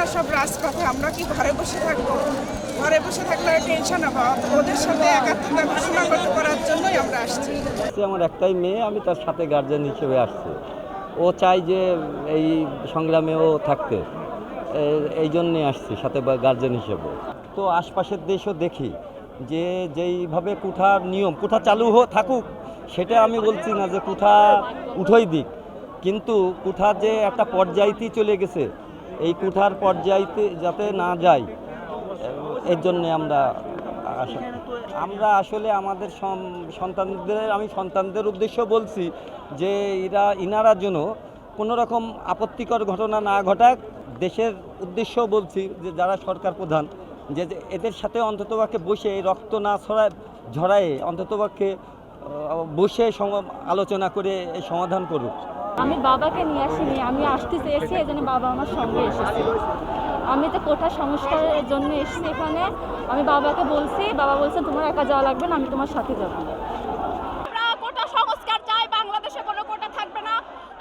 ছেলেরা সব রাজপথে, আমরা কি ঘরে বসে থাকব? ঘরে বসে থাকলে টেনশন হবে। ওদের সাথে একাত্মতা ঘোষণা করতে করার জন্যই আমরা আসছি। আমার একটাই মেয়ে, আমি তার সাথে গার্জেন হিসেবে আসছি। ও চাই যে এই সংগ্রামেও থাকতে। এই জন্যে আসছি, সাথে গার্জেন হিসেবে। তো আশপাশের দেশও দেখি যে যেইভাবে কুঠার নিয়ম, কুঠা চালু হো থাকুক, সেটা আমি বলছি না যে কুঠা উঠোই দিক। কিন্তু কুঠা যে একটা পর্যায়তে চলে গেছে এই কুঠার পর্যায়তে যাতে না যায়, এর জন্য আমরা আমরা আসলে আমাদের সন্তানদের, আমি সন্তানদের উদ্দেশ্য বলছি যে এরা, ইনারা যেন কোনো রকম আপত্তিকর ঘটনা না ঘটাক। দেশের উদ্দেশ্য বলছি যে যারা সরকার প্রধান, যে এদের সাথে অন্ততপক্ষে বসে রক্ত না ছড়ায়, ঝরায়ে অন্ততপক্ষে বসে আলোচনা করে সমাধান করুক। আমি বাবাকে নিয়ে আসিনি আমি আসতে চেয়েছি এই জন্য বাবা আমার সঙ্গে এসেছে। আমি তো কোঠা সংস্কারের জন্য এসেছি এখানে। আমি বাবাকে বলছি বাবা বলছে তোমার একা যাওয়া লাগবে না আমি তোমার সাথে যাব। আমরা কোটা সংস্কার চাই বাংলাদেশে কোনো কোটা থাকবে না।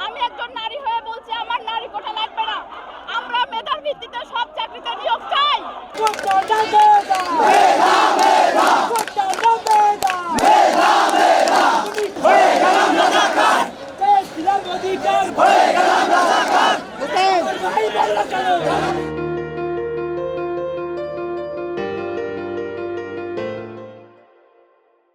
আমি একজন নারী হয়ে বলছি আমার নারী কোটা লাগবে না। আমরা মেধার ভিত্তিতে সব চাকরিতে নিয়োগ চাই। হয়ে